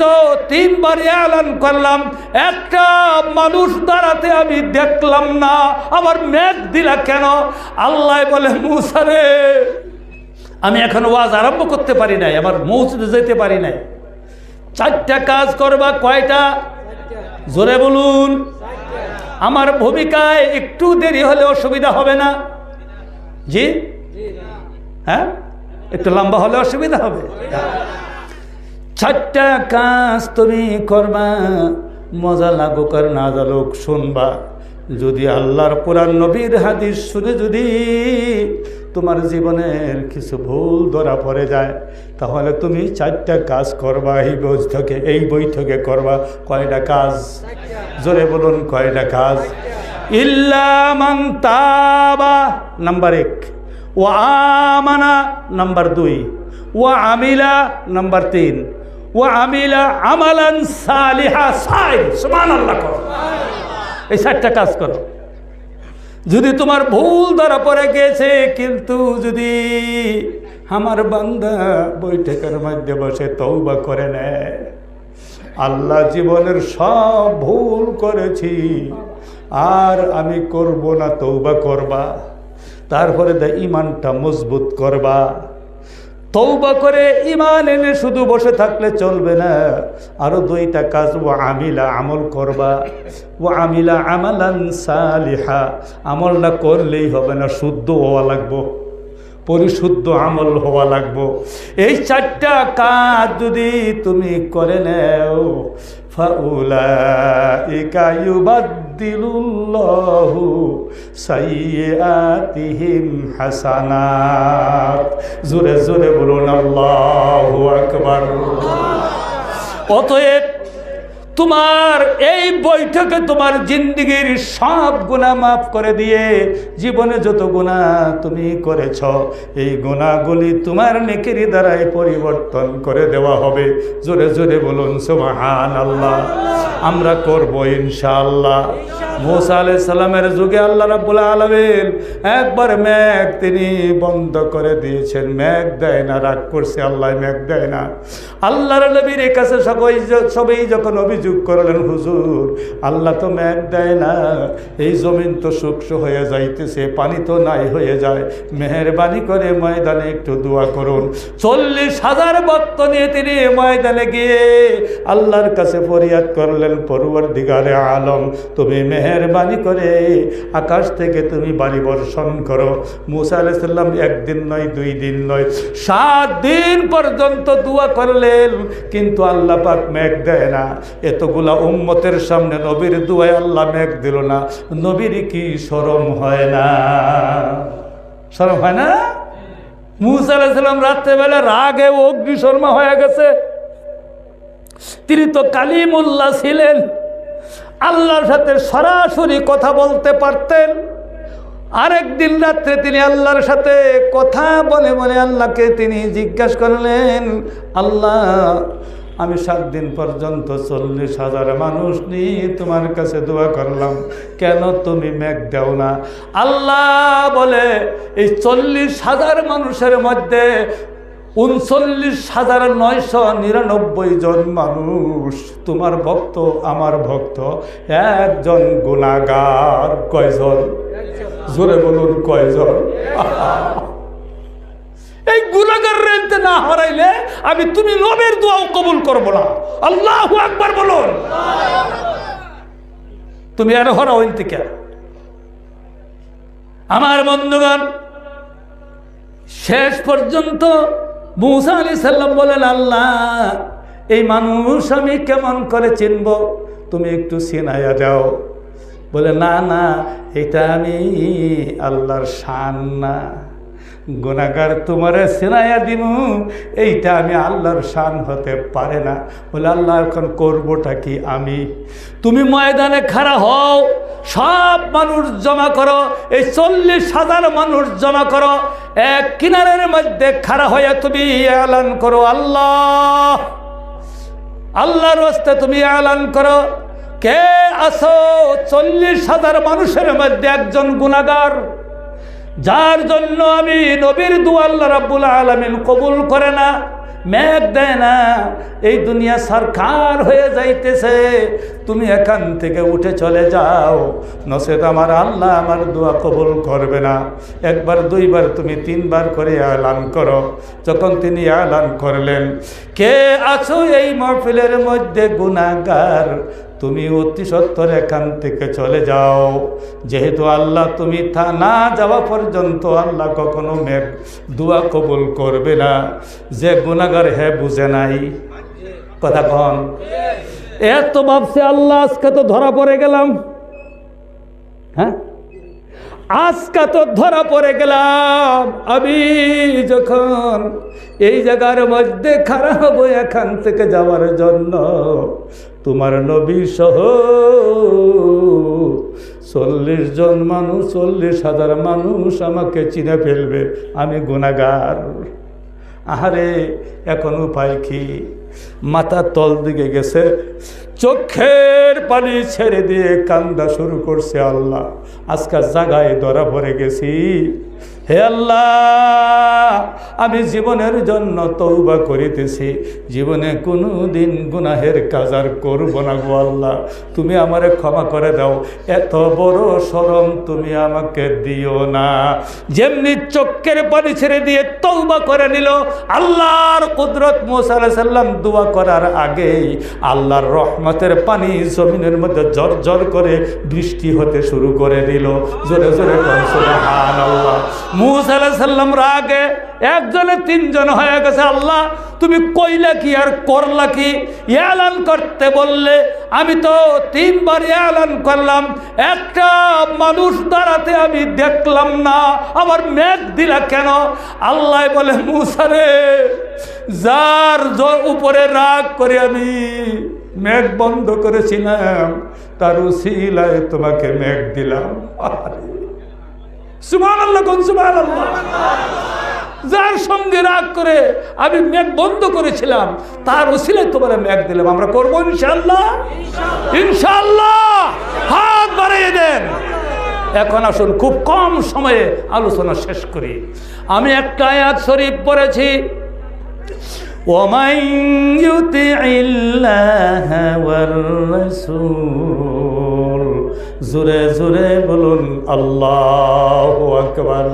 তো তিনবার এলান করলাম, একটা মানুষ দাঁড়াতে আমি দেখলাম না। আবার মেঘ দিলা কেন? আল্লাহ বলে মুসারে আমি এখন ওয়াজ আরম্ভ করতে পারি নাই, আমার মৌসুদে যেতে পারি নাই। চারটা কাজ করবা, কয়টা? জোরে বলুন। আমার ভূমিকায় একটু দেরি হলে অসুবিধা হবে না? জি? হ্যাঁ? একটু লম্বা হলে অসুবিধা হবে? চারটা কাজ তুমি করবা, মজা লাগুক আর না জালুক, শুনবা। যদি আল্লাহর কোরআন, নবীর হাদিস শুনে যদি তোমার জীবনের কিছু ভুল ধরা পড়ে যায়, তাহলে তুমি চারটা কাজ করবা, এই বৈঠকে এই বৈঠকে করবা। কয়টা কাজ? জোরে বলুন, কয়টা কাজ? ইল্লামান তাবা, নাম্বার এক। ও আমানা, নাম্বার দুই। ও আমিলা, নাম্বার তিন। ও আমিলা আমালান সমান আল্লাহ এই কাজ করো। যদি তোমার ভুল ধরা পড়ে গেছে, কিন্তু যদি আমার বান্দা বৈঠকের মধ্যে বসে তৌবা করে নেয়, আল্লাহ জীবনের সব ভুল করেছি, আর আমি করব না তৌবা করবা। তারপরে দা ইমানটা মজবুত করবা। তৌবা করে ইমান এনে শুধু বসে থাকলে চলবে না। আরও দুইটা কাজ ও আমিলা আমল করবা ও আমিলা আমালান সালিহা। আমলটা করলেই হবে না, শুদ্ধ হওয়া লাগবো, পরিশুদ্ধ আমল হওয়া লাগবো। এই চারটা কাজ যদি তুমি করে নেও সাইয়্যাতিহিম হাসানাত জোরে জোরে বলুন, আল্লাহু আকবার। অতএব তোমার এই বৈঠকে তোমার জিন্দগির সব গুণা মাফ করে দিয়ে জীবনে যত গুণা তুমি করেছ, এই গুণাগুলি তোমার নেকেরি দ্বারাই পরিবর্তন করে দেওয়া হবে। জোরে জোরে বলুন সুবহান আল্লাহ আমরা করব ইনশাআল্লাহ। মোসা সাল্লামের যুগে আল্লাহ রাব্বুল আলামিন একবার মেঘ তিনি বন্ধ করে দিয়েছেন। মেঘ দেয় না, রাগ করছে, আল্লাহ মেঘ দেয় না। আল্লাহর নবীর কাছে সবাই সবাই যখন অভিযোগ করলেন, হুজুর, আল্লাহ তো মেঘ দেয় না, এই জমিন তো শুষ্ক হয়ে যাইতেছে, পানি তো নাই হয়ে যায়। মেহরবানি করে ময়দানে একটু দোয়া করুন। চল্লিশ হাজার বক্ত নিয়ে তিনি ময়দানে গিয়ে আল্লাহর কাছে ফরিয়াদ করলেন পড়ুয়ার দিগারে আলম, তুমি মেহরবানি করে আকাশ থেকে তুমি বাড়ি বর্ষণ করো। মুসা আলাইসাল্লাম একদিন নয়, দুই দিন নয়, সাত দিন পর্যন্ত দোয়া করলেন, কিন্তু আল্লাহ পাক মেঘ দেয় না। এতগুলা উম্মতের সামনে নবীর দুয়ায় আল্লাহ মেঘ দিল না। নবীর কি সরম হয় না? সরম হয় না? মুসা আলাইসাল্লাম রাত্রেবেলা রাগে অগ্নিশর্মা হয়ে গেছে। তিনি তো কালিমুল্লাহ ছিলেন। আল্লাহর সাথে সরাসরি কথা বলতে পারতেন। আরেক দিন রাত্রে তিনি আল্লাহর সাথে কথা বলে বলে আল্লাহকে তিনি জিজ্ঞাসা করলেন, আল্লাহ, আমি সাত দিন পর্যন্ত চল্লিশ হাজার মানুষ নিয়ে তোমার কাছে দোয়া করলাম। কেন তুমি মেঘ দেও না? আল্লাহ বলে, এই চল্লিশ হাজার মানুষের মধ্যে উনচল্লিশ হাজার নয়শো নিরানব্বই জন মানুষ। তোমার ভক্ত, আমার ভক্ত। একজন গুণাগার কয়জন? জোরে বলুন, কয়জন? এই গুণাগার রেলতে না হারাইলে আমি তুমি নবের দোয়াও কবুল করব না। আল্লাহ একবার বলুন। তুমি আর হরাও থেকে আমার বন্ধুগণ, শেষ পর্যন্ত মুসা আলি সাল্লাম বলেন, আল্লাহ, এই মানুষ আমি কেমন করে চিনব? তুমি একটু সিনাইয়া যাও। বলে, না না, এটা আমি আল্লাহর শান না। গুণাগার তোমারে সিনাইয়া দিমু। এইটা আমি আল্লাহর শান হতে পারে না। বলে আল্লাহ, এখন করবোটা কি আমি? তুমি ময়দানে খাড়া হও, সব মানুষ জমা করো, এই চল্লিশ হাজার মানুষ জমা করো, এক কিনারের মধ্যে খাড়া হয়ে তুমি এলান করো, আল্লাহ। আল্লাহর রাস্তে তুমি এলান করো। কে আসো চল্লিশ হাজার মানুষের মধ্যে একজন গুণাগার। যার জন্য আমি নবীর দু আল্লাহ রাব্বুল আলমিন কবুল করে না মেঘ দেয় না। এই দুনিয়া সরকার হয়ে যাইতেছে। তুমি এখান থেকে উঠে চলে যাও। নসেদ আমার আল্লাহ আমার দোয়া কবুল করবে না। একবার, দুইবার, তুমি তিনবার করে এলান করো। যখন তিনি এলান করলেন, কে আছো এই মহফিলের মধ্যে গুণাগার তুমি অতি সত্তর এখান থেকে চলে যাও। যেহেতু আল্লাহ তুমি না যাওয়া পর্যন্ত আল্লাহ কখনো মেঘ দুয়া কবুল করবে না। যে গুণাগার হে বুঝে নাই। কথা কন। এত ভাবছে আল্লাহ, আজকে তো ধরা পড়ে গেলাম। হ্যাঁ? আজকে তো ধরা পড়ে গেলাম। আমি যখন এই জায়গার মধ্যে খারাপ হব এখান থেকে যাওয়ার জন্য, তোমার নবী সহ চল্লিশ জন মানুষ, চল্লিশ হাজার মানুষ আমাকে চিনে ফেলবে। আমি গুণাগার। আহারে, এখন উপায় কি? মাথা তল দিকে গেছে। চোখের পানি ছেড়ে দিয়ে কান্দা শুরু করছে আল্লাহ। আজকাল জাগায় ধরা ভরে গেছি। হে আল্লাহ, আমি জীবনের জন্য তৌবা করিতেছি। জীবনে কোনো দিন গুনাহের কাজ আর করব না গো আল্লাহ। তুমি আমারে ক্ষমা করে দাও। এত বড় সরম তুমি আমাকে দিও না। যেমনি চোখের পানি ছেড়ে দিয়ে তৌবা করে নিল, আল্লাহর কুদরত মোসা সাল্লাম দোয়া করার আগেই আল্লাহর রহমতের পানি জমিনের মধ্যে জর জর করে বৃষ্টি হতে শুরু করে দিল। জোরে জোরে হান আল্লাহ মুসা সাল্লাম রাগে একজনে তিনজন হয়ে গেছে। আল্লাহ, তুমি কইলা কি আর করলা কি? এলান করতে বললে, আমি তো তিনবার এলান করলাম। একটা মানুষ দাঁড়াতে আমি দেখলাম না। আবার মেঘ দিলা কেন? আল্লাহ বলে মুসারে যার উপরে রাগ করে আমি মেঘ বন্ধ করেছিলাম, তার উসিলায় তোমাকে মেঘ দিলাম। আল্লাহ সুমান আল্লাহ যার সঙ্গে রাগ করে আমি ম্যাগ বন্ধ করেছিলাম তার ওসিলে তোমার ম্যাগ দিলাম। আমরা করব ইনশাল্লাহ ইনশাল্লাহ হাত বাড়িয়ে দেন। এখন আসুন খুব কম সময়ে আলোচনা শেষ করি। আমি একটা আয়াত শরীফ পড়েছি। ওমাই ইউতি ইল্লাহ ওয়ার রাসূল। জোরে জোরে বলুন আল্লাহ আকবার।